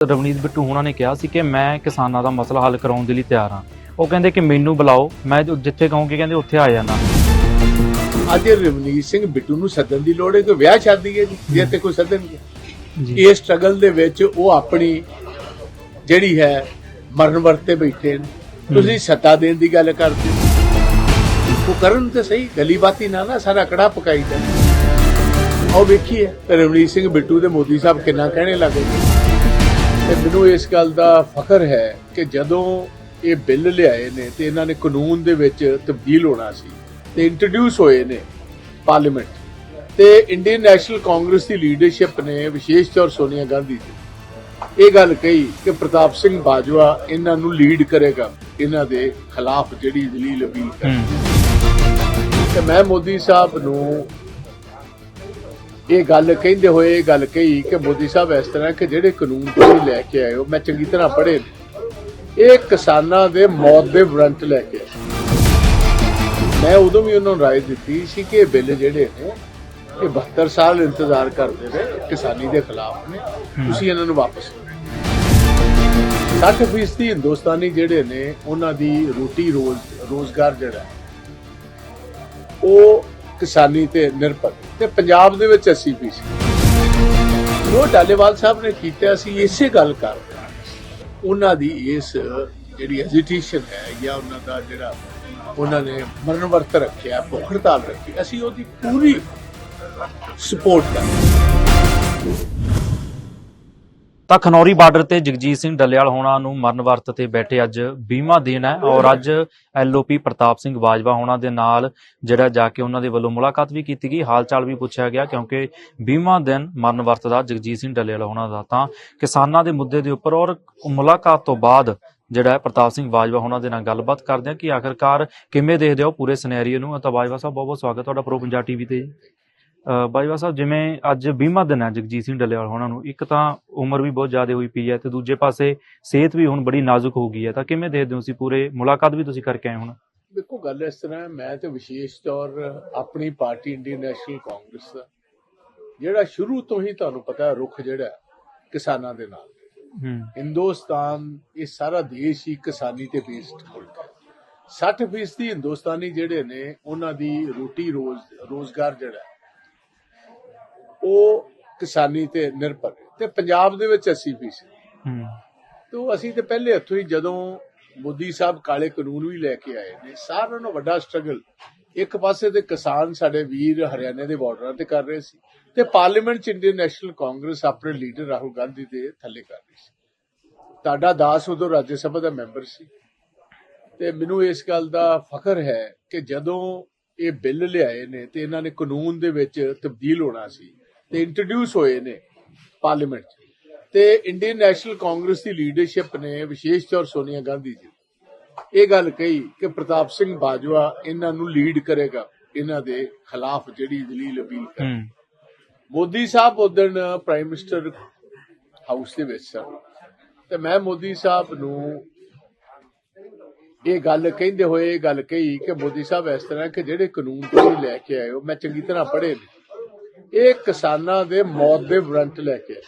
ਰਵਨੀਤ ਬਿੱਟੂ ਹੋਣਾ ਨੇ ਕਿਹਾ ਸੀ ਕਿ ਮੈਂ ਕਿਸਾਨਾਂ ਦਾ ਮਸਲਾ ਹੱਲ ਕਰਾਉਣ ਦੇ ਲਈ ਤਿਆਰ ਹਾਂ। ਉਹ ਕਹਿੰਦੇ ਕਿ ਮੈਨੂੰ ਬੁਲਾਓ ਮੈਂ ਜਿੱਥੇ ਕਹੋਗੇ ਕਹਿੰਦੇ ਉੱਥੇ ਆ ਜਾਣਾ ਅੱਜ ਰਵਨੀਤ ਸਿੰਘ ਬਿੱਟੂ ਨੂੰ ਸੱਦਣ ਦੀ ਲੋੜ ਹੈ ਕੋਈ ਵਿਆਹ ਸ਼ਾਦੀ ਹੈ ਜੀ? ਜੇ ਤੇ ਕੋਈ ਸੱਦਣਗੇ ਜੀ। ਇਸ ਸਟਰਗਲ ਦੇ ਵਿੱਚ ਉਹ ਆਪਣੀ ਜਿਹੜੀ ਹੈ ਮਰਨ ਵਰਤੇ ਬੈਠੇ ਨੇ। ਤੁਸੀਂ ਸੱਤਾ ਦੇਣ ਦੀ ਗੱਲ ਕਰਦੇ ਹੋ। ਉਹ ਕਰਨ ਤੇ ਸਹੀ ਗਲੀ ਬਾਤੀ ਨਾ ਨਾ ਸਾਰਾ ਕੜਾ ਪਕਾਈ ਦਾ ਉਹ ਵੇਖੀਏ ਰਵਨੀਤ ਸਿੰਘ ਬਿੱਟੂ ਦੇ ਮੋਦੀ ਸਾਹਿਬ ਕਿੰਨਾ ਕਹਿਣੇ ਲੱਗੇ ਤੇ ਮੈਨੂੰ ਇਸ ਗੱਲ ਦਾ ਫਖਰ ਹੈ ਕਿ ਜਦੋਂ ਇਹ ਬਿੱਲ ਲਿਆਏ ਨੇ ਤੇ ਇਹਨਾਂ ਨੇ ਕਾਨੂੰਨ ਦੇ ਵਿੱਚ ਤਬਦੀਲ ਹੋਣਾ ਸੀ ਤੇ ਇੰਟਰੋਡਿਊਸ ਹੋਏ ਨੇ ਪਾਰਲੀਮੈਂਟ ਤੇ ਇੰਡੀਅਨ ਨੈਸ਼ਨਲ ਕਾਂਗਰਸ ਦੀ ਲੀਡਰਸ਼ਿਪ ਨੇ ਵਿਸ਼ੇਸ਼ ਤੌਰ ਸੋਨੀਆ ਗਾਂਧੀ ਜੀ ਇਹ ਗੱਲ ਕਹੀ ਕਿ ਪ੍ਰਤਾਪ ਸਿੰਘ ਬਾਜਵਾ ਇਹਨਾਂ ਨੂੰ ਲੀਡ ਕਰੇਗਾ ਇਹਨਾਂ ਦੇ ਖਿਲਾਫ ਜਿਹੜੀ ਦਲੀਲ ਅਪੀਲ ਕਰ ਤੇ ਮੈਂ ਮੋਦੀ ਸਾਹਿਬ ਨੂੰ ਇਹ ਗੱਲ ਕਹਿੰਦੇ ਹੋਏ ਇਹ ਗੱਲ ਕਹੀ ਕਿ ਮੋਦੀ ਸਾਹਿਬ ਇਸ ਤਰ੍ਹਾਂ ਕਿ ਜਿਹੜੇ ਕਾਨੂੰਨ ਤੁਸੀਂ ਲੈ ਕੇ ਆਏ ਹੋ ਮੈਂ ਚੰਗੀ ਤਰ੍ਹਾਂ ਪੜ੍ਹੇ ਇਹ ਕਿਸਾਨਾਂ ਦੇ ਮੌਤ ਦੇ ਵਾਰੰਟ ਲੈ ਕੇ। ਮੈਂ ਉਦੋਂ ਵੀ ਉਹਨਾਂ ਨੂੰ ਰਾਏ ਦਿੱਤੀ ਸੀ ਕਿ ਇਹ ਬਿੱਲ ਜਿਹੜੇ ਨੇ ਇਹ 72 ਸਾਲ ਇੰਤਜ਼ਾਰ ਕਰਦੇ ਨੇ ਕਿਸਾਨੀ ਦੇ ਖਿਲਾਫ ਨੇ। ਤੁਸੀਂ ਇਹਨਾਂ ਨੂੰ ਵਾਪਸ ਲਓ 60% ਫੀਸਦੀ ਹਿੰਦੁਸਤਾਨੀ ਜਿਹੜੇ ਨੇ ਉਹਨਾਂ ਦੀ ਰੋਟੀ ਰੋਜ਼ ਰੋਜ਼ਗਾਰ ਜਿਹੜਾ ਉਹ ਕਿਸਾਨੀ ਤੇ ਨਿਰਭਰ ਤੇ ਪੰਜਾਬ ਦੇ ਵਿੱਚ 80 ਫੀਸਦੀ ਉਹ ਡਾਲੇਵਾਲ ਸਾਹਿਬ ਨੇ ਕੀਤਾ ਸੀ ਇਸੇ ਗੱਲ ਕਰਦੇ ਹਾਂ। ਉਹਨਾਂ ਦੀ ਇਸ ਜਿਹੜੀ ਐਜੀਟੇਸ਼ਨ ਹੈ ਜਾਂ ਉਹਨਾਂ ਦਾ ਜਿਹੜਾ ਉਹਨਾਂ ਨੇ ਮਰਨ ਵਰਤ ਰੱਖਿਆ, ਭੁੱਖ ਹੜਤਾਲ ਰੱਖੀ, ਅਸੀਂ ਉਹਦੀ ਪੂਰੀ ਸਪੋਰਟ ਕਰਦੇ ਤਾਂ ਖਨੌਰੀ ਬਾਰਡਰ ਤੇ ਜਗਜੀਤ ਸਿੰਘ ਡੱਲੇਵਾਲ ਹੋਣਾ ਨੂੰ ਮਰਨ ਵਰਤ ਤੇ ਬੈਠੇ ਅੱਜ ਬੀਮਾ ਦਿਨ ਹੈ ਔਰ ਅੱਜ ਐਲਓਪੀ ਪ੍ਰਤਾਪ ਸਿੰਘ ਬਾਜਵਾ ਹੋਣਾ ਦੇ ਨਾਲ ਜਿਹੜਾ ਜਾ ਕੇ ਉਹਨਾਂ ਦੇ ਵੱਲੋਂ ਮੁਲਾਕਾਤ ਵੀ ਕੀਤੀ ਗਈ। ਹਾਲ ਚਾਲ ਵੀ ਪੁੱਛਿਆ ਗਿਆ ਕਿਉਂਕਿ ਬੀਮਾ ਦਿਨ ਮਰਨ ਵਰਤ ਦਾ ਜਗਜੀਤ ਸਿੰਘ ਡੱਲੇਵਾਲ ਹੋਣਾ ਦਾ। ਤਾਂ ਕਿਸਾਨਾਂ ਦੇ ਮੁੱਦੇ ਦੇ ਉੱਪਰ ਔਰ ਮੁਲਾਕਾਤ ਤੋਂ ਬਾਅਦ ਜਿਹੜਾ ਹੈ ਪ੍ਰਤਾਪ ਸਿੰਘ ਬਾਜਵਾ ਹੋਣਾ ਦੇ ਨਾਲ ਗੱਲਬਾਤ ਕਰਦੇ ਹਾਂ ਕਿ ਆਖਰਕਾਰ ਕਿਵੇਂ ਦੇਖਦੇ ਹੋ ਪੂਰੇ ਸਿਨੈਰੀਓ ਨੂੰ? ਤਾਂ ਬਾਜਵਾ ਸਾਹਿਬ ਬਹੁਤ ਬਹੁਤ ਸਵਾਗਤ ਤੁਹਾਡਾ ਪ੍ਰੋ ਪੰਜਾਬ ਟੀਵੀ ਤੇ। ਬਾਜਵਾ ਸਾਹਿਬ ਜਿਵੇਂ ਅੱਜ ਬੀਮਾ ਦਿਨ ਹੈ ਜਗਜੀਤ ਸਿੰਘ ਡੱਲੇਵਾਲ ਹੋਣਾ ਨੂੰ ਇੱਕ ਤਾਂ ਉਮਰ ਵੀ ਬਹੁਤ ਜ਼ਿਆਦਾ ਹੋਈ ਪਈ ਹੈ ਤੇ ਦੂਜੇ ਪਾਸੇ ਸਿਹਤ ਵੀ ਹੁਣ ਬੜੀ ਨਾਜ਼ੁਕ ਹੋ ਗਈ ਹੈ। ਤਾਂ ਕਿਵੇਂ ਦੇਖਦੇ ਹੋ ਤੁਸੀਂ ਪੂਰੇ ਮੁਲਾਕਾਤ ਵੀ ਤੁਸੀਂ ਕਰਕੇ ਆਏ ਹੁਣ? ਦੇਖੋ ਗੱਲ ਇਸ ਤਰ੍ਹਾਂ ਮੈਂ ਤੇ ਵਿਸ਼ੇਸ਼ ਤੌਰ ਆਪਣੀ ਪਾਰਟੀ ਇੰਡੀਅਨ ਨੈਸ਼ਨਲ ਕਾਂਗਰਸ ਦਾ ਜਿਹੜਾ ਸ਼ੁਰੂ ਤੋਂ ਹੀ ਤੁਹਾਨੂੰ ਪਤਾ ਹੈ ਰੁਖ ਜਿਹੜਾ ਕਿਸਾਨਾਂ ਦੇ ਨਾਲ। ਹੂੰ। ਹਿੰਦੁਸਤਾਨ ਇਹ ਸਾਰਾ ਦੇਸ਼ ਹੀ ਕਿਸਾਨੀ ਤੇ ਬੇਸਡ ਮੁਲਕ ਹੈ 60% ਦੀ ਹਿੰਦੁਸਤਾਨੀ ਜਿਹੜੇ ਨੇ ਉਹਨਾਂ ਦੀ ਰੋਟੀ ਰੋਜ਼ ਰੋਜ਼ਗਾਰ ਜਿਹੜਾ ਉਹ ਕਿਸਾਨੀ ਤੇ ਨਿਰਭਰ ਤੇ ਪੰਜਾਬ ਦੇ ਵਿੱਚ 80% ਹੂੰ। ਤੋ ਅਸੀਂ ਤੇ ਪਹਿਲੇ ਹੱਥੋਂ ਹੀ ਜਦੋਂ ਮੋਦੀ ਸਾਹਿਬ ਕਾਲੇ ਕਾਨੂੰਨ ਵੀ ਲੈ ਕੇ ਆਏ ਨੇ ਸਾਰਿਆਂ ਨਾਲੋਂ ਵੱਡਾ ਸਟਰਗਲ ਇੱਕ ਪਾਸੇ ਤੇ ਕਿਸਾਨ ਸਾਡੇ ਵੀਰ ਹਰਿਆਣੇ ਦੇ ਬਾਰਡਰਾਂ ਤੇ ਕਰ ਰਹੇ ਸੀ ਤੇ ਪਾਰਲੀਮੈਂਟ ਚ ਇੰਡੀਅਨ ਨੈਸ਼ਨਲ ਕਾਂਗਰਸ ਆਪਣੇ ਲੀਡਰ ਰਾਹੁਲ ਗਾਂਧੀ ਦੇ ਥੱਲੇ ਕਰ ਰਹੀ ਸੀ। ਤੁਹਾਡਾ ਦਾਸ ਉਦੋਂ ਰਾਜ ਸਭਾ ਦਾ ਮੈਂਬਰ ਸੀ। ਤੇ ਮੈਨੂੰ ਇਸ ਗੱਲ ਦਾ ਫਖਰ ਹੈ ਕਿ ਜਦੋਂ ਇਹ ਬਿੱਲ ਲਿਆਏ ਨੇ ਤੇ ਇਹਨਾਂ ਨੇ ਕਾਨੂੰਨ ਦੇ ਵਿੱਚ ਤਬਦੀਲ ਹੋਣਾ ਸੀ ਤੇ ਇੰਟਰੋਡਿਊਸ ਹੋਏ ਨੇ ਪਾਰਲੀਮੈਂਟ ਤੇ ਇੰਡੀਅਨ ਨੈਸ਼ਨਲ ਕਾਂਗਰਸ ਦੀ ਲੀਡਰਸ਼ਿਪ ਨੇ ਵਿਸ਼ੇਸ਼ ਤੌਰ ਸੋਨੀਆ ਗਾਂਧੀ ਜੀ ਇਹ ਗੱਲ ਕਹੀ ਕਿ ਪ੍ਰਤਾਪ ਸਿੰਘ ਬਾਜਵਾ ਇਹਨਾਂ ਨੂੰ ਲੀਡ ਕਰੇਗਾ ਇਹਨਾਂ ਦੇ ਖਿਲਾਫ ਜਿਹੜੀ ਦਲੀਲ ਅਪੀਲ ਕਰ ਮੋਦੀ ਸਾਹਿਬ ਉਦੋਂ ਪ੍ਰਾਈਮ ਮਿਨਿਸਟਰ ਹਾਊਸ ਦੇ ਵਿੱਚ ਸਨ। ਤੇ ਮੈਂ ਮੋਦੀ ਸਾਹਿਬ ਨੂੰ ਇਹ ਗੱਲ ਕਹਿੰਦੇ ਹੋਏ ਇਹ ਗੱਲ ਕਹੀ ਕਿ ਮੋਦੀ ਸਾਹਿਬ ਇਸ ਤਰ੍ਹਾਂ ਕਿ ਜਿਹੜੇ ਕਾਨੂੰਨ ਤੁਸੀਂ ਲੈ ਕੇ ਆਏ ਹੋ ਮੈਂ ਚੰਗੀ ਤਰ੍ਹਾਂ ਪੜ੍ਹੇ ਨੇ। ਇਹ ਕਿਸਾਨਾਂ ਦੇ ਮੌਤ ਦੇ ਵਾਰੰਟ ਲੈ ਕੇ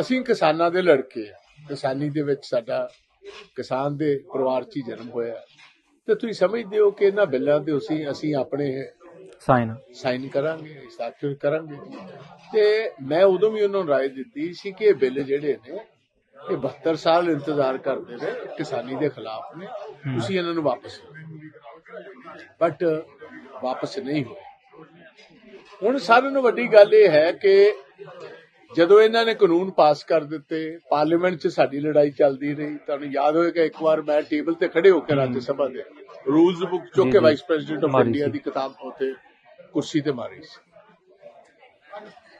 ਅਸੀਂ ਕਿਸਾਨਾਂ ਦੇ ਲੜਕੇ ਆ। ਕਿਸਾਨੀ ਦੇ ਵਿੱਚ ਸਾਡਾ ਕਿਸਾਨ ਦੇ ਪਰਿਵਾਰ 'ਚ ਹੀ ਜਨਮ ਹੋਇਆ। ਤੇ ਤੁਸੀਂ ਸਮਝਦੇ ਹੋ ਕਿ ਇਹਨਾਂ ਬਿੱਲਾਂ ਤੇ ਅਸੀਂ ਅਸੀਂ ਆਪਣੇ ਸਾਈਨ ਸਾਈਨ ਕਰਾਂਗੇ ਹਸਤਾਖਰ ਕਰਾਂਗੇ। ਤੇ ਮੈਂ ਉਦੋਂ ਵੀ ਉਹਨਾਂ ਨੂੰ ਰਾਏ ਦਿੱਤੀ ਸੀ ਕਿ ਇਹ ਬਿੱਲ ਜਿਹੜੇ ਨੇ ਇਹ 72 ਸਾਲ ਇੰਤਜ਼ਾਰ ਕਰਦੇ ਨੇ ਕਿਸਾਨੀ ਦੇ ਖਿਲਾਫ ਨੇ। ਤੁਸੀਂ ਇਹਨਾਂ ਨੂੰ ਵਾਪਸ ਬਟ ਵਾਪਸ ਨਹੀਂ ਹੋਏ। ਹੁਣ ਸਾਰਿਆਂ ਨੂੰ ਵੱਡੀ ਗੱਲ ਇਹ ਹੈ ਕਿ ਜਦੋਂ ਇਹਨਾਂ ਨੇ ਕਾਨੂੰਨ ਪਾਸ ਕਰ ਦਿੱਤੇ ਪਾਰਲੀਮੈਂਟ 'ਚ ਸਾਡੀ ਲੜਾਈ ਚੱਲਦੀ ਰਹੀ ਤੁਹਾਨੂੰ ਯਾਦ ਹੋਏਗਾ ਇੱਕ ਵਾਰ ਮੈਂ ਟੇਬਲ ਤੇ ਖੜੇ ਹੋ ਕੇ ਰਾਜ ਸਭਾ ਦੇ ਰੂਲਸ ਬੁੱਕ ਚੁੱਕ ਕੇ। Vice president of India. ਦੀ ਕਿਤਾਬ ਉੱਤੇ ਕੁਰਸੀ ਤੇ ਮਾਰੀ ਸੀ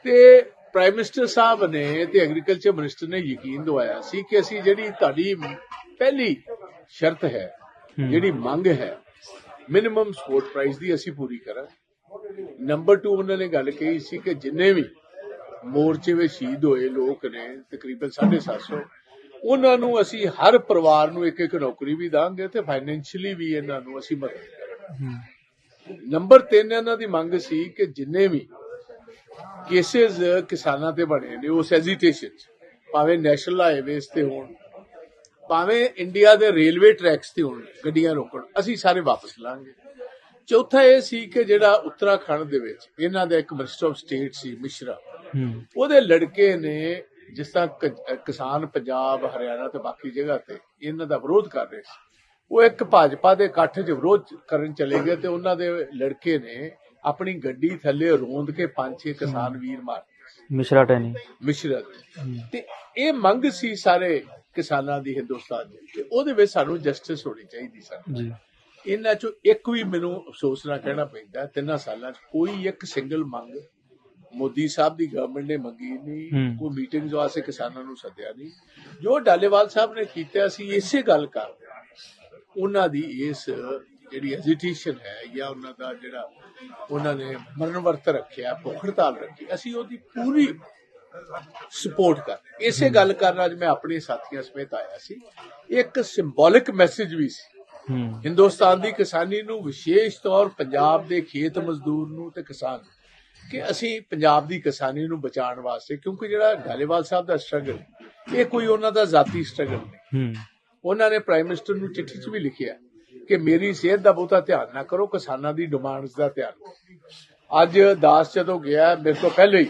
ਤੇ ਪ੍ਰਾਈਮ ਮਿਨਿਸਟਰ ਸਾਹਿਬ ਨੇ ਤੇ ਐਗਰੀਕਲਚਰ ਮਿਨਿਸਟਰ ਨੇ ਯਕੀਨ ਦਵਾਇਆ ਸੀ ਕਿ ਅਸੀਂ ਜਿਹੜੀ ਤੁਹਾਡੀ ਪਹਿਲੀ ਸ਼ਰਤ ਹੂੰ। ਜਿਹੜੀ ਮੰਗ ਹੈ ਮਿਨੀਮਮ ਸਪੋਰਟ ਪ੍ਰਾਈਸ ਦੀ ਅਸੀਂ ਪੂਰੀ ਕਰਾਂਗੇ ਨੰਬਰ 2 ਉਹਨਾਂ ਨੇ ਗੱਲ ਕਹੀ ਸੀ ਕਿ ਜਿੰਨੇ ਵੀ ਮੋਰਚੇ ਵਿੱਚ ਸ਼ਹੀਦ ਹੋਏ ਲੋਕ ਨੇ, ਤਕਰੀਬਨ 750 ਉਹਨਾਂ ਨੂੰ ਅਸੀਂ ਹਰ ਪਰਿਵਾਰ ਨੂੰ ਇੱਕ ਇੱਕ ਨੌਕਰੀ ਵੀ ਦਾਂਗੇ ਤੇ ਫਾਈਨੈਂਸ਼ੀਅਲੀ ਵੀ ਇਹਨਾਂ ਨੂੰ ਅਸੀਂ ਮਦਦ ਕਰਾਂਗੇ। ਨੰਬਰ 3 ਇਹਨਾਂ ਦੀ ਮੰਗ ਸੀ ਕਿ ਜਿੰਨੇ ਵੀ ਕੇਸਿਸ ਕਿਸਾਨਾਂ ਤੇ ਬਣੇ ਨੇ, ਉਸ ਐਜੀਟੇਸ਼ਨ ਭਾਵੇਂ ਨੈਸ਼ਨਲ ਹਾਈਵੇਜ਼ ਤੇ ਹੋਣ, ਭਾਵੇਂ ਇੰਡੀਆ ਦੇ ਰੇਲਵੇ ਟਰੈਕਸ ਤੇ ਹੋਣ, ਗੱਡੀਆਂ ਰੋਕਣ, ਅਸੀਂ ਸਾਰੇ ਵਾਪਸ ਲਾਂਗੇ। ਚੌਥਾ ਇਹ ਸੀ ਕਿ ਜਿਹੜਾ ਉੱਤਰਾਖੰਡ ਦੇ ਵਿੱਚ ਇਹਨਾਂ ਦਾ ਇੱਕ ਮਿਨਿਸਟਰ ਆਫ ਸਟੇਟ ਸੀ ਮਿਸ਼ਰਾ। ਉਹਦੇ ਲੜਕੇ ਨੇ ਜਿਸ ਤਰ੍ਹਾਂ ਕਿਸਾਨ ਪੰਜਾਬ ਹਰਿਆਣਾ ਤੇ ਬਾਕੀ ਜਗ੍ਹਾ ਤੇ ਇਹਨਾਂ ਦਾ ਵਿਰੋਧ ਕਰ ਰਹੇ ਸੀ। ਉਹ ਇੱਕ ਭਾਜਪਾ ਦੇ ਇਕੱਠ 'ਚ ਵਿਰੋਧ ਕਰਨ ਚਲੇ ਗਏ ਤੇ ਉਹਨਾਂ ਦੇ ਲੜਕੇ ਨੇ ਆਪਣੀ ਗੱਡੀ ਥੱਲੇ ਰੋਂਦ ਕੇ ਪੰਜ ਛੇ ਕਿਸਾਨ ਵੀਰ ਮਾਰ ਮਿਸ਼ਰਾ ਟੈਨੀ ਮਿਸ਼ਰਾ। ਤੇ। ਇਹ ਮੰਗ ਸੀ ਸਾਰੇ ਕਿਸਾਨਾਂ ਦੀ ਹਿੰਦੁਸਤਾਨ ਦੀ ਤੇ ਉਹਦੇ ਵਿੱਚ ਸਾਨੂੰ ਜਸਟਿਸ ਹੋਣੀ ਚਾਹੀਦੀ ਸਨ ਜੀ। ਇਹਨਾਂ ਚੋਂ ਇੱਕ ਵੀ ਮੈਨੂੰ ਅਫਸੋਸ ਨਾਲ ਕਹਿਣਾ ਪੈਂਦਾ ਤਿੰਨਾਂ ਸਾਲਾਂ 'ਚ ਕੋਈ ਇੱਕ ਸਿੰਗਲ ਮੰਗ ਮੋਦੀ ਸਾਹਿਬ ਦੀ ਗਵਰਨਮੈਂਟ ਨੇ ਮੰਗੀ ਨਹੀਂ। ਕੋਈ ਮੀਟਿੰਗਸ ਵਾਸਤੇ ਕਿਸਾਨਾਂ ਨੂੰ ਸੱਦਿਆ ਨਹੀਂ ਜੋ ਡਾਲੇਵਾਲ ਸਾਹਿਬ ਨੇ ਕੀਤਾ ਸੀ ਇਸੇ ਗੱਲ ਕਰਦੇ ਹਾਂ। ਉਹਨਾਂ ਦੀ ਇਸ ਜਿਹੜੀ ਐਜੀਟੇਸ਼ਨ ਹੈ ਜਾਂ ਉਹਨਾਂ ਦਾ ਜਿਹੜਾ ਉਹਨਾਂ ਨੇ ਮਰਨ ਵਰਤ ਰੱਖਿਆ ਭੁੱਖ ਹੜਤਾਲ ਰੱਖੀ ਅਸੀਂ ਉਹਦੀ ਪੂਰੀ ਸਪੋਰਟ ਕਰ। ਇਸੇ ਗੱਲ ਕਰਨ ਅੱਜ ਮੈਂ ਆਪਣੇ ਸਾਥੀਆਂ ਸਮੇਤ ਆਇਆ ਸੀ ਇੱਕ ਸਿੰਬੋਲਿਕ ਮੈਸੇਜ ਵੀ ਸੀ ਹਿੰਦੁਸਤਾਨ ਦੀ ਕਿਸਾਨੀ ਨੂੰ ਵਿਸ਼ੇਸ਼ ਤੌਰ ਪੰਜਾਬ ਦੇ ਖੇਤ ਮਜ਼ਦੂਰ ਨੂੰ ਤੇ ਕਿਸਾਨ ਕਿ ਅਸੀਂ ਪੰਜਾਬ ਦੀ ਕਿਸਾਨੀ ਨੂੰ ਬਚਾਉਣ ਵਾਸਤੇ ਕਿਉਂਕਿ ਜਿਹੜਾ ਢਾਲੀਵਾਲ ਸਾਹਿਬ ਦਾ ਸਟਰਗਲ ਇਹ ਕੋਈ ਉਹਨਾਂ ਦਾ ਜ਼ਾਤੀ ਸਟਰਗਲ ਨਹੀਂ। ਉਹਨਾਂ ਨੇ ਪ੍ਰਾਈਮ ਮਿਨਿਸਟਰ ਨੂੰ ਚਿੱਠੀ 'ਚ ਵੀ ਲਿਖਿਆ ਕਿ ਮੇਰੀ ਸਿਹਤ ਦਾ ਬਹੁਤਾ ਧਿਆਨ ਨਾ ਕਰੋ ਕਿਸਾਨਾਂ ਦੀ ਡਿਮਾਂਡਸ ਦਾ ਧਿਆਨ ਅੱਜ ਦਾਸ ਜਦੋਂ ਗਿਆ ਮੇਰੇ ਤੋਂ ਪਹਿਲੇ ਹੀ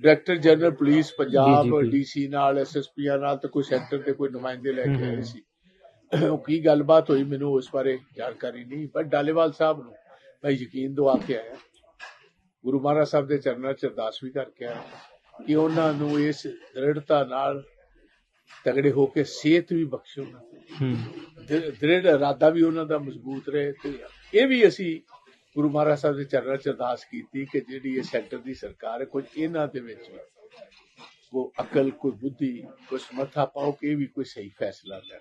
director general police Punjab DC ਨਾਲ ਐਸਐਸਪੀਆਂ ਨਾਲ ਤੇ ਕੋਈ ਸੈਕਟਰ ਦੇ ਕੋਈ ਨੁਮਾਇੰਦੇ ਲੈ ਕੇ ਆਏ ਸੀ। ਉਹ ਕੀ ਗੱਲਬਾਤ ਹੋਈ ਮੈਨੂੰ ਉਸ ਬਾਰੇ ਜਾਣਕਾਰੀ ਨਹੀਂ ਪਰ ਡਾਲੇਵਾਲ ਸਾਹਿਬ ਨੂੰ ਮੈਂ ਯਕੀਨ ਦਵਾ ਕੇ ਆਇਆ। ਗੁਰੂ ਮਹਾਰਾਜ ਸਾਹਿਬ ਦੇ ਚਰਨਾਂ 'ਚ ਅਰਦਾਸ ਵੀ ਕਰਕੇ ਆਇਆ ਕਿ ਉਹਨਾਂ ਨੂੰ ਇਸ ਦ੍ਰਿੜਤਾ ਨਾਲ ਤਗੜੇ ਹੋ ਕੇ ਸਿਹਤ ਵੀ ਬਖਸ਼ੋ। ਦ੍ਰਿੜ ਇਰਾਦਾ ਵੀ ਉਹਨਾਂ ਦਾ ਮਜ਼ਬੂਤ ਰਹੇ ਤੇ ਇਹ ਵੀ ਅਸੀਂ ਗੁਰੂ ਮਹਾਰਾਜ ਸਾਹਿਬ ਦੇ ਚਰਨਾਂ 'ਚ ਅਰਦਾਸ ਕੀਤੀ ਕਿ ਜਿਹੜੀ ਇਹ ਸੈਂਟਰ ਦੀ ਸਰਕਾਰ ਹੈ ਕੁਝ ਇਹਨਾਂ ਦੇ ਵਿੱਚ ਕੋ ਅਕਲ ਕੋਈ ਬੁੱਧੀ ਕੋਈ ਸਮਰਥਾ ਪਾਓ ਕਿ ਇਹ ਵੀ ਕੋਈ ਸਹੀ ਫੈਸਲਾ ਲੈ।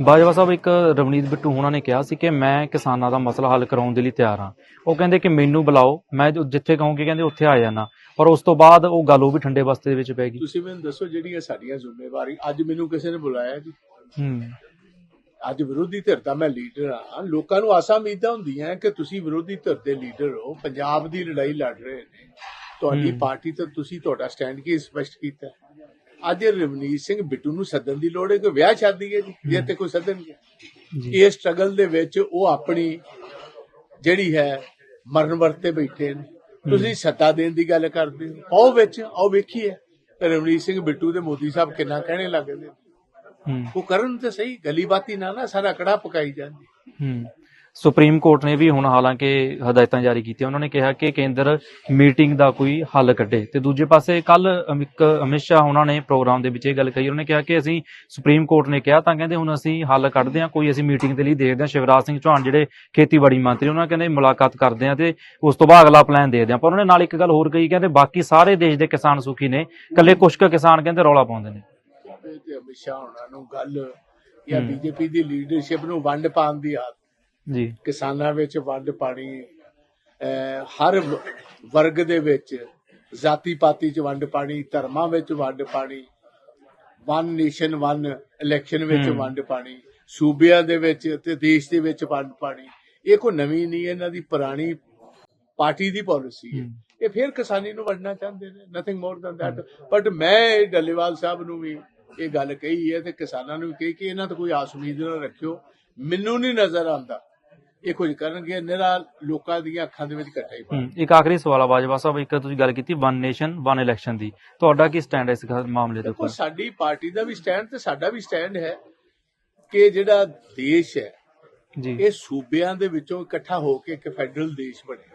ਬਾਜਵਾ ਸਾਹਿਬ ਇੱਕ ਰਵਨੀਤ ਬਿੱਟੂ ਹੋਣਾ ਨੇ ਕਿਹਾ ਸੀ ਕਿ ਮੈਂ ਕਿਸਾਨਾਂ ਦਾ ਮਸਲਾ ਹੱਲ ਕਰਾਉਣ ਦੇ ਲਈ ਤਿਆਰ ਹਾਂ। ਉਹ ਕਹਿੰਦੇ ਕਿ ਮੈਨੂੰ ਬੁਲਾਓ ਮੈਂ ਜੋ- ਜਿੱਥੇ ਕਹੂੰਗੀ ਕਹਿੰਦੇ ਉੱਥੇ ਆ ਜਾਣਾ ਪਰ ਉਸ ਤੋਂ ਬਾਅਦ ਉਹ ਗੱਲ ਉਹ ਵੀ ਠੰਡੇ ਬਸਤੇ ਦੇ ਵਿੱਚ ਪੈ ਗਈ। ਤੁਸੀਂ ਮੈਨੂੰ ਦੱਸੋ ਜਿਹੜੀਆਂ ਸਾਡੀਆਂ ਜ਼ਿੰਮੇਵਾਰੀ ਅੱਜ ਮੈਨੂੰ ਕਿਸੇ ਨੇ ਬੁਲਾਇਆ ਜੀ? ਹੂੰ। ਅੱਜ ਵਿਰੋਧੀ ਧਿਰ ਦਾ ਮੈਂ ਲੀਡਰ ਹਾਂ। ਲੋਕਾਂ ਨੂੰ ਆਸਾਂ ਉਮੀਦਾਂ ਹੁੰਦੀਆਂ ਕਿ ਤੁਸੀਂ ਵਿਰੋਧੀ ਧਿਰ ਦੇ ਲੀਡਰ ਹੋ ਪੰਜਾਬ ਦੀ ਲੜਾਈ ਲੜ ਰਹੇ ਨੇ। ਤੁਹਾਡੀ। ਪਾਰਟੀ ਤੇ ਤੁਸੀਂ ਤੁਹਾਡਾ ਸਟੈਂਡ ਕੀ ਸਪਸ਼ਟ ਕੀਤਾ? ਅੱਜ ਰਵਨੀਤ ਸਿੰਘ ਬਿੱਟੂ ਨੂੰ ਸੱਦਣ ਦੀ ਲੋੜ ਹੈ ਕਿ ਵਿਆਹ ਸ਼ਾਦੀ ਹੈ ਜੀ? ਜੇ ਤੇ ਕੋਈ ਸੱਦਣਗੇ ਇਹ ਸਟਰਗਲ ਦੇ ਵਿੱਚ ਉਹ ਆਪਣੀ ਜਿਹੜੀ ਹੈ ਮਰਨ ਵਰਤੇ ਬੈਠੇ ਨੇ। ਤੁਸੀਂ ਸੱਤਾ ਦੇਣ ਦੀ ਗੱਲ ਕਰਦੇ ਹੋ। ਆਓ ਵਿੱਚ ਆਓ ਵੇਖੀਏ। ਰਵਨੀਤ ਸਿੰਘ ਬਿੱਟੂ ਤੇ ਮੋਦੀ ਸਾਹਿਬ ਕਿੰਨਾ ਕਹਿਣੇ ਲੱਗਦੇ ਉਹ ਕਰਨ ਤੇ ਸਹੀ ਗਲੀ ਬਾਤੀ ਨਾ ਨਾ ਸਾਰਾ ਕੜਾ ਪਕਾਈ ਜਾਂਦੀ। ਹੂੰ। ਸੁਪਰੀਮ ਕੋਰਟ ਨੇ ਵੀ ਹੁਣ ਹਾਲਾਂਕਿ ਹਦਾਇਤਾਂ ਜਾਰੀ ਕੀਤੀਆਂ। ਉਹਨਾਂ ਨੇ ਕਿਹਾ ਕਿ ਕੇਂਦਰ ਮੀਟਿੰਗ ਦਾ ਕੋਈ ਹੱਲ ਕੱਢੇ। ਤੇ ਦੂਜੇ ਪਾਸੇ ਕੱਲ ਅਮਿਤ ਸ਼ਾਹ ਉਹਨਾਂ ਨੇ ਪ੍ਰੋਗਰਾਮ ਦੇ ਵਿੱਚ ਇਹ ਗੱਲ ਕਹੀ। ਉਹਨਾਂ ਨੇ ਕਿਹਾ ਕਿ ਅਸੀਂ ਸੁਪਰੀਮ ਕੋਰਟ ਨੇ ਕਿਹਾ ਤਾਂ ਕਹਿੰਦੇ ਹੁਣ ਅਸੀਂ ਹੱਲ ਕੱਢਦੇ ਹਾਂ, ਕੋਈ ਅਸੀਂ ਮੀਟਿੰਗ ਦੇ ਲਈ ਦੇਖਦੇ ਹਾਂ। ਸ਼ਿਵਰਾਜ ਸਿੰਘ ਚੌਹਾਨ ਜਿਹੜੇ ਖੇਤੀਬਾੜੀ ਮੰਤਰੀ, ਉਹਨਾਂ ਕਹਿੰਦੇ ਮੁਲਾਕਾਤ ਕਰਦੇ ਹਾਂ ਤੇ ਉਸ ਤੋਂ ਬਾਅਦ ਅਗਲਾ ਪਲਾਨ ਦੇ ਹਾਂ। ਪਰ ਉਹਨਾਂ ਨੇ ਨਾਲ ਇੱਕ ਗੱਲ ਹੋਰ ਕਹੀ, ਕਹਿੰਦੇ ਬਾਕੀ ਸਾਰੇ ਦੇਸ਼ ਦੇ ਕਿਸਾਨ ਸੁਖੀ ਨੇ। ਕੱਲੇ ਕੁਝ ਕੁ ਕਿਸਾਨ ਕਹਿੰਦੇ ਰੌਲਾ ਪਾਉਂਦੇ ਨੇ। ਤੇ ਅਮਿਤ ਸ਼ਾਹ ਹੋਣਾ ਨੂੰ ਗੱਲ ਜਾਂ ਬੀਜੇਪੀ ਦੀ ਲੀਡਰਸ਼ਿਪ ਨੂੰ ਵੰਡ ਪਾਉਣ ਦੀ ਆਦਤ ਜੀ। ਕਿਸਾਨਾਂ ਵਿੱਚ ਵੰਡ ਪਾਣੀ ਹਰ ਵਰਗ ਦੇ ਵਿੱਚ ਜਾਤੀ ਪਾਤੀ ਚ ਵੰਡ ਪਾਣੀ ਧਰਮਾਂ ਵਿੱਚ ਵੰਡ ਪਾਣੀ ਵਨ ਨੇਸ਼ਨ ਵਨ ਇਲੈਕਸ਼ਨ ਵਿੱਚ ਹੂੰ। ਵੰਡ ਪਾਣੀ ਸੂਬਿਆਂ ਦੇ ਵਿੱਚ ਤੇ ਦੇਸ਼ ਦੇ ਵਿੱਚ ਵੰਡ ਪਾਣੀ। ਇਹ ਕੋਈ ਨਵੀਂ ਨਹੀਂ ਇਹਨਾਂ ਦੀ ਪੁਰਾਣੀ ਪਾਰਟੀ ਦੀ ਪਾਲਿਸੀ ਹੈ। ਹੂੰ। ਇਹ ਫਿਰ ਕਿਸਾਨੀ ਨੂੰ ਵੰਡਣਾ ਚਾਹੁੰਦੇ ਨੇ nothing more than that but ਮੈਂ ਡੱਲੇਵਾਲ ਸਾਹਿਬ ਨੂੰ ਵੀ ਇਹ ਗੱਲ ਕਹੀ ਹੈ ਤੇ ਕਿਸਾਨਾਂ ਨੂੰ ਵੀ ਕਹੀ ਕਿ ਇਹਨਾਂ ਤੋਂ ਕੋਈ ਆਸ ਉਮੀਦ ਨਾ ਰੱਖਿਓ। ਮੈਨੂੰ ਨਹੀਂ ਨਜ਼ਰ ਆਉਂਦਾ। ਇਹ ਕੁਝ ਕਰਨਗੇ ਨਿਰਾ ਲੋਕਾਂ ਦੀਆਂ ਅੱਖਾਂ ਦੇ ਵਿੱਚ ਇਕੱਠਾ ਹੀ ਪਾਉਣਾ ਇੱਕ ਆਖਰੀ ਸਵਾਲ ਆ ਬਾਜਵਾ ਸਾਹਿਬ ਇੱਕ ਤੁਸੀਂ ਗੱਲ ਕੀਤੀ ਵਨ ਨੇਸ਼ਨ ਵਨ ਇਲੈਕਸ਼ਨ ਦੀ। ਤੁਹਾਡਾ ਕੀ ਸਟੈਂਡ ਹੈ ਇਸ ਮਾਮਲੇ ਦੇ ਉੱਪਰ? ਸਾਡੀ ਪਾਰਟੀ ਦਾ ਵੀ ਸਟੈਂਡ ਤੇ ਸਾਡਾ ਵੀ ਸਟੈਂਡ ਹੈ ਕਿ ਜਿਹੜਾ ਦੇਸ਼ ਹੈ ਜੀ। ਇਹ ਸੂਬਿਆਂ ਦੇ ਵਿੱਚੋਂ ਇਕੱਠਾ ਹੋ ਕੇ ਇੱਕ ਫੈਡਰਲ ਦੇਸ਼ ਬਣੇ।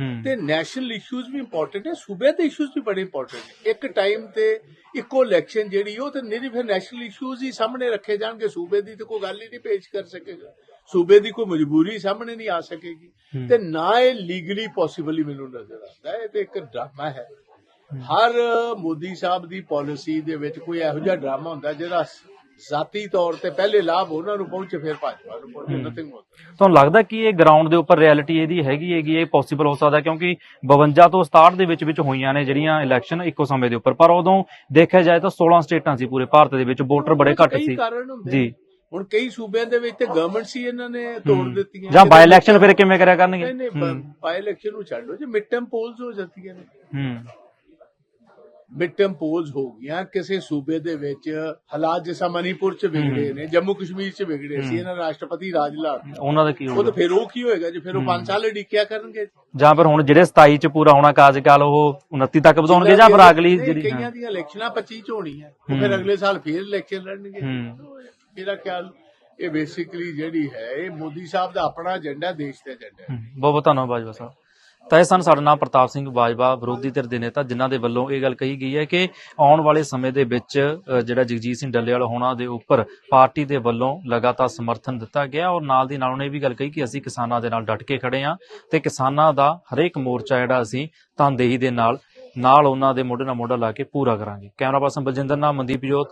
ਹਮ, ਤੇ ਨੈਸ਼ਨਲ ਇਸ਼ੂਜ਼ ਵੀ ਇੰਪੋਰਟੈਂਟ ਹੈ ਸੂਬਿਆਂ ਦੇ ਇਸ਼ੂਜ਼ ਵੀ ਬੜੇ ਇੰਪੋਰਟੈਂਟ ਨੇ। ਇੱਕ ਟਾਈਮ ਤੇ ਇੱਕੋ ਇਲੈਕਸ਼ਨ ਜਿਹੜੀ ਉਹ ਤੇ ਨਿਰੀ ਫਿਰ ਨੈਸ਼ਨਲ ਇਸ਼ੂਜ਼ ਹੀ ਸਾਹਮਣੇ ਰੱਖੇ ਜਾਣਗੇ ਸੂਬੇ ਦੀ ਤੇ ਕੋਈ ਗੱਲ ਹੀ ਨਹੀਂ ਪੇਸ਼ ਕਰ ਸਕੇਗਾ। ਸੂਬੇ ਦੀ ਕੋਈ ਮਜਬੂਰੀ ਸਾਹਮਣੇ ਨਹੀਂ ਆ ਸਕੇਗੀ। ਤੇ ਨਾ ਇਹ ਲੀਗਲੀ ਪੋਸੀਬਲ ਹੀ ਮੈਨੂੰ ਨਜ਼ਰ ਆਉਂਦਾ ਇਹ ਤੇ ਇੱਕ ਡਰਾਮਾ ਹੈ। ਹਰ ਮੋਦੀ ਸਾਹਿਬ ਦੀ ਪਾਲਿਸੀ ਦੇ ਵਿੱਚ ਕੋਈ ਇਹੋ ਜਿਹਾ ਡਰਾਮਾ ਹੁੰਦਾ ਜਿਹੜਾ ਜ਼ਾਤੀ ਤੌਰ ਤੇ ਪਹਿਲੇ ਲਾਭ ਉਹਨਾਂ ਨੂੰ ਪਹੁੰਚੇ ਫਿਰ ਭਾਜਪਾ ਨੂੰ ਪਹੁੰਚੇ। ਨਥਿੰਗ ਮੋਰ ਤੁਹਾਨੂੰ ਲੱਗਦਾ ਕਿ ਇਹ ਗਰਾਊਂਡ ਦੇ ਉੱਪਰ ਰਿਐਲਿਟੀ ਇਹਦੀ ਹੈਗੀ ਹੈਗੀ ਇਹ ਪੋਸੀਬਲ ਹੋ ਸਕਦਾ ਕਿਉਂਕਿ 52 ਤੋਂ 67 ਦੇ ਵਿੱਚ ਵਿੱਚ ਹੋਈਆਂ ਨੇ ਜਿਹੜੀਆਂ ਇਲੈਕਸ਼ਨ ਇੱਕੋ ਸਮੇਂ ਦੇ ਉੱਪਰ। ਪਰ ਉਦੋਂ ਦੇਖਿਆ ਜਾਏ ਤਾਂ 16 ਸਟੇਟਾਂ ਸੀ ਪੂਰੇ ਭਾਰਤ ਦੇ ਵਿੱਚ ਵੋਟਰ ਬੜੇ ਘੱਟ ਸੀ। ਹੁੰਦੇ ਜੀ। ਹੁਣ ਕਈ ਸੂਬਿਆਂ ਦੇ ਵਿੱਚ ਤੇ ਗਵਰਨਮੈਂਟ ਸੀ ਇਹਨਾਂ ਨੇ ਤੋੜ ਦਿੱਤੀਆਂ। ਜਾਂ ਬਾਈ ਇਲੈਕਸ਼ਨ ਫਿਰ ਕਿਵੇਂ ਕਰਿਆ ਕਰਨਗੇ? ਨਹੀਂ ਨਹੀਂ ਬਾਈ ਇਲੈਕਸ਼ਨ ਨੂੰ ਛੱਡੋ ਜੇ ਮਿਡ ਟਰਮ ਪੋਲਸ ਹੋ ਜਾਂਦੀਆਂ ਨੇ। ਹੂੰ। ਮਿਡ ਪੋਲਸ ਹੋ ਗਈਆਂ ਕਿਸੇ ਸੂਬੇ ਦੇ ਵਿੱਚ ਹਾਲਾਤ ਜਿਸਾ ਮਨੀਪੁਰ ਚ ਵਿਗੜੇ ਨੇ ਜੰਮੂ ਕਸ਼ਮੀਰ ਚ ਵਿਗੜੇ ਸੀ ਇਹਨਾਂ ਰਾਸ਼ਟਰਪਤੀ ਰਾਜ ਲਾ। ਉਹਨਾਂ ਦਾ ਕੀ ਉਹ ਹੋਊਗਾ? ਤਾਂ ਫਿਰ ਉਹ ਕੀ ਹੋਏਗਾ ਜੀ ਫਿਰ ਉਹ 5 ਸਾਲ ਢੀਕਿਆ ਕਰਨਗੇ? ਜਾਂ ਫਿਰ ਹੁਣ ਜਿਹੜੇ 27 ਚ ਪੂਰਾ ਹੋਣਾ ਕਾਰਜਕਾਲ ਉਹ 29 ਤੱਕ ਵਧਾਉਣਗੇ ਜਾਂ ਫਿਰ ਅਗਲੀ ਨਹੀਂ, ਜਿਹੜੀ ਕਈਆਂ ਦੀਆਂ ਇਲੈਕਸ਼ਨਾਂ 25 ਚ ਹੋਣੀਆਂ। ਉਹ ਫਿਰ ਅਗਲੇ ਸਾਲ ਫਿਰ ਇਲੈਕਸ਼ਨ ਲੜਨਗੇ। ਹੂੰ। ਮੇਰਾ ਖਿਆਲ ਇਹ ਬੇਸਿਕਲੀ ਜਿਹੜੀ ਹੈ, ਇਹ ਮੋਦੀ ਸਾਹਿਬ ਦਾ ਆਪਣਾ ਏਜੰਡਾ ਦੇਸ਼ ਦਾ ਏਜੰਡਾ ਹੈ। ਬਹੁਤ ਬਹੁਤ ਧੰਨਵਾਦ ਬਾਜਵਾ ਸਾਹਿਬ। ਤਾਂ ਇਹ ਸਨ ਸਾਡੇ ਨਾਲ ਪ੍ਰਤਾਪ ਸਿੰਘ ਬਾਜਵਾ, ਵਿਰੋਧੀ ਧਿਰ ਦੇ ਨੇਤਾ, ਜਿਨ੍ਹਾਂ ਦੇ ਵੱਲੋਂ ਇਹ ਗੱਲ ਕਹੀ ਗਈ ਹੈ ਕਿ ਆਉਣ ਵਾਲੇ ਸਮੇਂ ਦੇ ਵਿੱਚ ਜਿਹੜਾ ਜਗਜੀਤ ਸਿੰਘ ਡੱਲੇਵਾਲ ਹੋਣਾ ਦੇ ਉੱਪਰ ਪਾਰਟੀ ਦੇ ਵੱਲੋਂ ਲਗਾਤਾਰ ਸਮਰਥਨ ਦਿੱਤਾ ਗਿਆ ਔਰ ਨਾਲ ਦੀ ਨਾਲ ਉਹਨੇ ਇਹ ਵੀ ਗੱਲ ਕਹੀ ਕਿ ਅਸੀਂ ਕਿਸਾਨਾਂ ਦੇ ਨਾਲ ਡਟ ਕੇ ਖੜੇ ਹਾਂ ਤੇ ਕਿਸਾਨਾਂ ਦਾ ਹਰੇਕ ਮੋਰਚਾ ਜਿਹੜਾ ਅਸੀਂ ਤਨਦੇਹੀ ਦੇ ਨਾਲ ਨਾਲ ਉਹਨਾਂ ਦੇ ਮੋਢੇ ਨਾਲ ਮੋਢਾ ਲਾ ਕੇ ਪੂਰਾ ਕਰਾਂਗੇ। ਕੈਮਰਾ ਪਰਸਨ ਬਲਜਿੰਦਰ ਨਾਮ ਮਨਦੀਪ ਜੋਤ